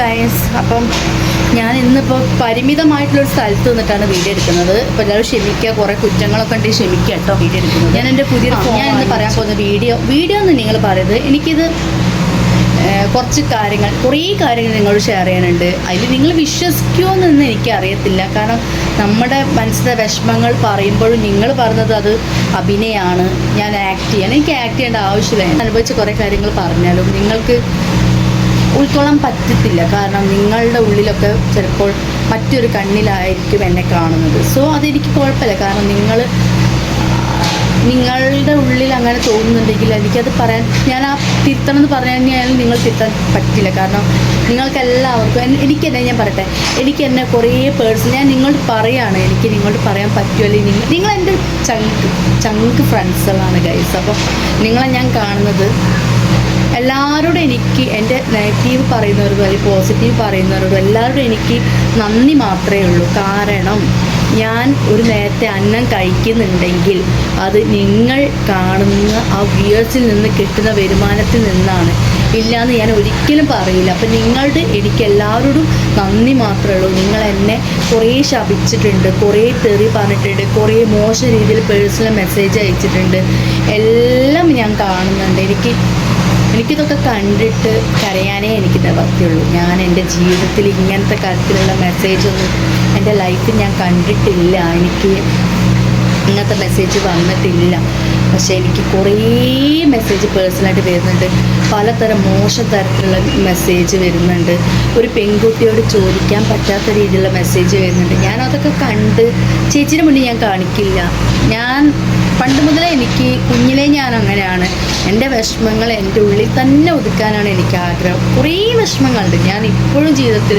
Guys അപ്പം ഞാൻ ഇന്നിപ്പോൾ പരിമിതമായിട്ടുള്ളൊരു സ്ഥലത്ത് നിന്നിട്ടാണ് വീഡിയോ എടുക്കുന്നത്. ഇപ്പോൾ എല്ലാവരും ക്ഷമിക്കുക കുറേ കുറ്റങ്ങളൊക്കെ ഉണ്ട്. ക്ഷമിക്കുക കേട്ടോ വീഡിയോ എടുക്കുന്നത്. ഞാൻ എന്റെ പുതിയ ഞാൻ ഇന്ന് പറയാൻ പോകുന്ന വീഡിയോ വീഡിയോ എന്ന് നിങ്ങൾ പറയുന്നത് എനിക്കിത് കുറച്ച് കാര്യങ്ങൾ കുറേ കാര്യങ്ങൾ നിങ്ങളോട് ഷെയർ ചെയ്യാനുണ്ട്. അതിൽ നിങ്ങൾ വിശ്വസിക്കുമോയെന്ന് എന്നൊന്നും എനിക്കറിയത്തില്ല. കാരണം നമ്മുടെ മനസ്സിലെ വിഷമങ്ങൾ പറയുമ്പോഴും നിങ്ങൾ പറഞ്ഞത് അത് അഭിനയമാണ് ഞാൻ ആക്ട് ചെയ്യാൻ എനിക്ക് ആക്ട് ചെയ്യേണ്ട ആവശ്യമില്ല. അനുഭവിച്ച കുറേ കാര്യങ്ങൾ പറഞ്ഞാലും നിങ്ങൾക്ക് ഉൾക്കൊള്ളാൻ പറ്റത്തില്ല. കാരണം നിങ്ങളുടെ ഉള്ളിലൊക്കെ ചിലപ്പോൾ മറ്റൊരു കണ്ണിലായിരിക്കും എന്നെ കാണുന്നത്. സോ അതെനിക്ക് കുഴപ്പമില്ല. കാരണം നിങ്ങൾ നിങ്ങളുടെ ഉള്ളിൽ അങ്ങനെ തോന്നുന്നുണ്ടെങ്കിൽ എനിക്കത് പറയാൻ ഞാൻ ആ തിരുത്തണം എന്ന് പറഞ്ഞു കഴിഞ്ഞാൽ നിങ്ങൾ തിരുത്താൻ പറ്റില്ല. കാരണം നിങ്ങൾക്കെല്ലാവർക്കും എനിക്ക് തന്നെ ഞാൻ പറയട്ടെ എനിക്ക് എന്നെ കുറേ പേഴ്സൺ ഞാൻ നിങ്ങളോട് പറയാണ് എനിക്ക് നിങ്ങളോട് പറയാൻ പറ്റുമല്ലോ നിങ്ങൾ നിങ്ങൾ എന്റെ ചങ്ക് ചങ്ക് ഫ്രണ്ട്സുകളാണ് ഗൈസ് അപ്പം നിങ്ങളെ ഞാൻ കാണുന്നത് എല്ലാവരോടും എനിക്ക് എന്റെ നെഗറ്റീവ് പറയുന്നവരോടും അല്ലെങ്കിൽ പോസിറ്റീവ് പറയുന്നവരോടും എല്ലാവരോടും എനിക്ക് നന്ദി മാത്രമേ ഉള്ളൂ. കാരണം ഞാൻ ഒരു നേരത്തെ അന്നം കഴിക്കുന്നുണ്ടെങ്കിൽ അത് നിങ്ങൾ കാണുന്ന ആ വ്യൂവേഴ്സിൽ നിന്ന് കിട്ടുന്ന വരുമാനത്തിൽ നിന്നാണ്. ഇല്ലയെന്ന് ഞാൻ ഒരിക്കലും പറയില്ല. അപ്പം നിങ്ങളുടെ എനിക്ക് എല്ലാവരോടും നന്ദി മാത്രമേ ഉള്ളൂ. നിങ്ങൾ എന്നെ കുറേ ശപിച്ചിട്ടുണ്ട് കുറേ തെറി പറഞ്ഞിട്ടുണ്ട് കുറേ മോശം രീതിയിൽ പേഴ്സണൽ മെസ്സേജ് അയച്ചിട്ടുണ്ട്. എല്ലാം ഞാൻ കാണുന്നുണ്ട്. എനിക്ക് എനിക്കിതൊക്കെ കണ്ടിട്ട് കരയാനേ എനിക്ക് നിവർത്തിയുള്ളൂ ഞാൻ എന്റെ ജീവിതത്തിൽ ഇങ്ങനത്തെ കാര്യത്തിലുള്ള മെസ്സേജൊന്നും എന്റെ ലൈഫിൽ ഞാൻ കണ്ടിട്ടില്ല. എനിക്ക് ഇങ്ങനത്തെ മെസ്സേജ് വന്നിട്ടില്ല. പക്ഷേ എനിക്ക് കുറേ മെസ്സേജ് പേഴ്സണലായിട്ട് വരുന്നുണ്ട്. പലതരം മോശം തരത്തിലുള്ള മെസ്സേജ് വരുന്നുണ്ട്. ഒരു പെൺകുട്ടിയോട് ചോദിക്കാൻ പറ്റാത്ത രീതിയിലുള്ള മെസ്സേജ് വരുന്നുണ്ട്. ഞാൻ അതൊക്കെ കണ്ട് ചേച്ചിന് മുന്നിൽ ഞാൻ കാണിക്കില്ല. ഞാൻ പണ്ട് മുതലേ എനിക്ക് എന്റെ വിഷമങ്ങൾ എന്റെ ഉള്ളിൽ തന്നെ ഒതുക്കാനാണ് എനിക്ക് ആഗ്രഹം. കുറേ വിഷമങ്ങളുണ്ട്. ഞാൻ ഇപ്പോഴും ജീവിതത്തിൽ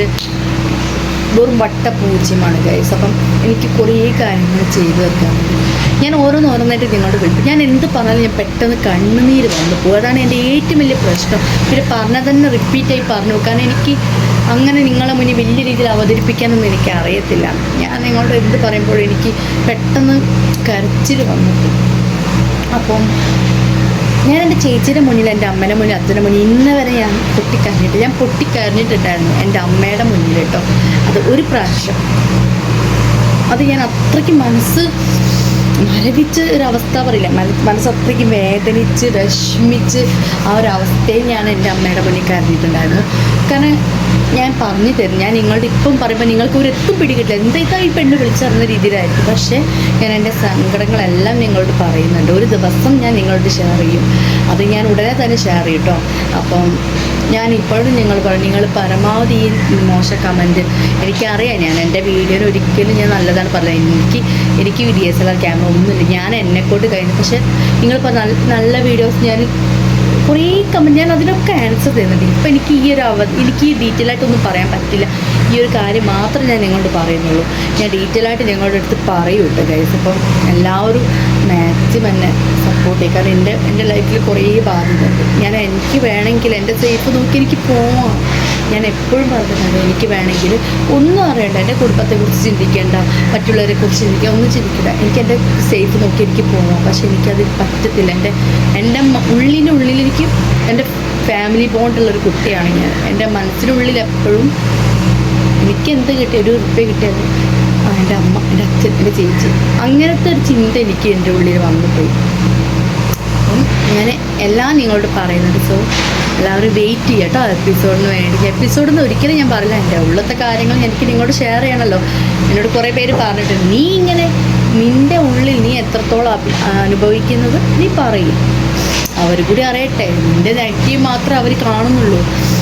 വെറും വട്ട പൂജ്യമാണ് ഗൈസ് അപ്പം എനിക്ക് കുറേ കാര്യങ്ങൾ ചെയ്തു വെക്കാൻ ഞാൻ ഓരോന്ന് ഓരോന്നായിട്ട് നിങ്ങളോട് വിളിക്കും. ഞാൻ എന്ത് പറഞ്ഞാലും ഞാൻ പെട്ടെന്ന് കണ്ണുനീര് വന്നു പോകും. അതാണ് എന്റെ ഏറ്റവും വലിയ പ്രശ്നം. പിന്നെ പറഞ്ഞാൽ തന്നെ റിപ്പീറ്റായി പറഞ്ഞു. കാരണം എനിക്ക് അങ്ങനെ നിങ്ങളെ മുന്നിൽ വലിയ രീതിയിൽ അവതരിപ്പിക്കാനൊന്നും എനിക്ക് അറിയത്തില്ല. ഞാൻ നിങ്ങളോട് എന്ത് പറയുമ്പോഴും എനിക്ക് പെട്ടെന്ന് കരച്ചിൽ വന്നു അപ്പം ഞാൻ എന്റെ ചേച്ചിയുടെ മുന്നിൽ എന്റെ അമ്മേന്റെ മുന്നിൽ അച്ഛന്റെ മുന്നിൽ ഇന്ന് വരെ ഞാൻ പൊട്ടിക്കരഞ്ഞിട്ട് ഞാൻ പൊട്ടിക്കരഞ്ഞിട്ടുണ്ടായിരുന്നു എന്റെ അമ്മയുടെ മുന്നിൽ കേട്ടോ. അത് ഒരു പ്രാവശ്യം. അത് ഞാൻ അത്രയ്ക്ക് മനസ്സ് മരവിച്ച ഒരവസ്ഥ പറയില്ല. മന- മനസ്സ് അത്രയ്ക്ക് വേദനിച്ച് വിഷമിച്ച് ആ ഒരു അവസ്ഥയിൽ ഞാൻ എന്റെ അമ്മയുടെ മുന്നിൽ കരഞ്ഞിട്ടുണ്ടായിരുന്നു. കാരണം ഞാൻ പറഞ്ഞു തരും. ഞാൻ നിങ്ങളുടെ ഇപ്പം പറയുമ്പോൾ നിങ്ങൾക്ക് ഒരു എത്തും പിടികിട്ടില്ല. എന്തൊക്കെ ഈ പെണ്ണ് വിളിച്ചറിഞ്ഞ രീതിയിലായിരിക്കും. പക്ഷേ ഞാൻ എന്റെ സങ്കടങ്ങളെല്ലാം നിങ്ങളോട് പറയുന്നുണ്ട്. ഒരു ദിവസം ഞാൻ നിങ്ങളോട് ഷെയർ ചെയ്യും. അത് ഞാൻ ഉടനെ തന്നെ ഷെയർ ചെയ്യും കേട്ടോ അപ്പം ഞാൻ ഇപ്പോഴും നിങ്ങൾ പറഞ്ഞു നിങ്ങൾ പരമാവധി ഈ മോശ കമന്റ് എനിക്കറിയാം. ഞാൻ എന്റെ വീഡിയോയിൽ ഒരിക്കലും ഞാൻ നല്ലതാണ് പറഞ്ഞത്. എനിക്ക് എനിക്ക് D S L R camera ഒന്നുമില്ല. ഞാൻ എന്നെക്കൊണ്ട് കഴിഞ്ഞു. പക്ഷേ നിങ്ങൾ നല്ല- നല്ല വീഡിയോസ് ഞാൻ കുറേ കമന്റ് ഞാൻ അതിനൊക്കെ ആൻസർ തരുന്നുണ്ട്. ഇപ്പം എനിക്ക് ഈ ഒരു അവ എനിക്ക് ഈ ഡീറ്റെയിൽ ആയിട്ടൊന്നും പറയാൻ പറ്റില്ല. ഈ ഒരു കാര്യം മാത്രം ഞാൻ നിങ്ങളോട് പറയുന്നുള്ളൂ. ഞാൻ ഡീറ്റെയിൽ ആയിട്ട് നിങ്ങളുടെ അടുത്ത് പറയൂ കേട്ടോ ഗൈസ് അപ്പം എല്ലാവരും മാക്സിമം എന്നെ സപ്പോർട്ട് ചെയ്യും. കാരണം എന്റെ എന്റെ ലൈഫിൽ കുറേ ബാധ്യതയുണ്ട് ഞാൻ എനിക്ക് വേണമെങ്കിൽ എന്റെ സേഫ് നോക്കി എനിക്ക് പോവാം. ഞാൻ എപ്പോഴും പറഞ്ഞിട്ടുണ്ട് എനിക്ക് വേണമെങ്കിൽ ഒന്നും അറിയണ്ട. എന്റെ കുടുംബത്തെക്കുറിച്ച് ചിന്തിക്കേണ്ട മറ്റുള്ളവരെ കുറിച്ച് ചിന്തിക്കുക ഒന്നും ചിന്തിക്കണ്ട. എനിക്ക് എന്റെ സേഫ് നോക്കി എനിക്ക് പോകാം പക്ഷെ എനിക്കത് പറ്റത്തില്ല. എന്റെ എന്റെ ഉള്ളിനുള്ളിലേക്ക് എന്റെ ഫാമിലി ബോണ്ടുള്ളൊരു കുട്ടിയാണ് ഞാൻ. എന്റെ മനസ്സിനുള്ളിൽ എപ്പോഴും എനിക്ക് എന്ത് കിട്ടിയ ഒരു ഉറുപ്പ്യ കിട്ടിയത്. ആ എന്റെ അമ്മ എന്റെ അച്ഛൻ എന്റെ ചേച്ചി. അങ്ങനത്തെ ഒരു ചിന്ത എനിക്ക് എന്റെ ഉള്ളിൽ വന്നു പോയി. അപ്പം ഞാൻ എല്ലാം നിങ്ങളോട് പറയുന്നത്. സോ എല്ലാവരും വെയിറ്റ് ചെയ്യുക കേട്ടോ എപ്പിസോഡിന് വേണ്ടി എപ്പിസോഡിൽ നിന്ന് ഒരിക്കലും ഞാൻ പറഞ്ഞില്ല. എന്റെ ഉള്ളത്തെ കാര്യങ്ങൾ എനിക്ക് നിങ്ങളോട് ഷെയർ ചെയ്യണമല്ലോ എന്നോട് കുറേ പേര് പറഞ്ഞിട്ടുണ്ട്. നീ ഇങ്ങനെ നിന്റെ ഉള്ളിൽ നീ എത്രത്തോളം അനുഭവിക്കുന്നത് നീ പറയും. അവർ കൂടി അറിയട്ടെ. നിന്റെ നെഗറ്റീവ് മാത്രമേ അവർ കാണുന്നുള്ളൂ.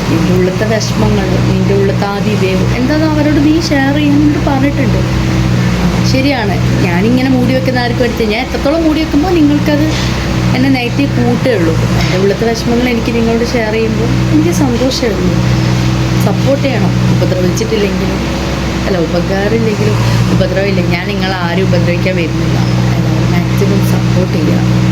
നിന്റെ ഉള്ളത്തെ വിഷമങ്ങൾ നിന്റെ ഉള്ളത്തെ ആദിദേവ് എന്താണെന്ന് അവരോട് നീ ഷെയർ ചെയ്യുന്നുണ്ട് പറഞ്ഞിട്ടുണ്ട്. ശരിയാണ്. ഞാനിങ്ങനെ മൂടി വെക്കുന്ന ആർക്കും എടുത്ത് ഞാൻ എത്രത്തോളം മൂടി വെക്കുമ്പോൾ നിങ്ങൾക്കത് എന്നെ നെഗറ്റീവ് കൂട്ടേ ഉള്ളൂ. എന്റെ ഉള്ളത്തെ വിഷമങ്ങൾ എനിക്ക് നിങ്ങളോട് ഷെയർ ചെയ്യുമ്പോൾ എനിക്ക് സന്തോഷമേ ഉള്ളൂ. സപ്പോർട്ട് ചെയ്യണം. ഉപദ്രവിച്ചിട്ടില്ലെങ്കിലും അല്ല ഉപകാരമില്ലെങ്കിലും ഉപദ്രവമില്ല. ഞാൻ നിങ്ങളെ ആരും ഉപദ്രവിക്കാൻ വരുന്നില്ല. മാക്സിമം സപ്പോർട്ട് ചെയ്യണം.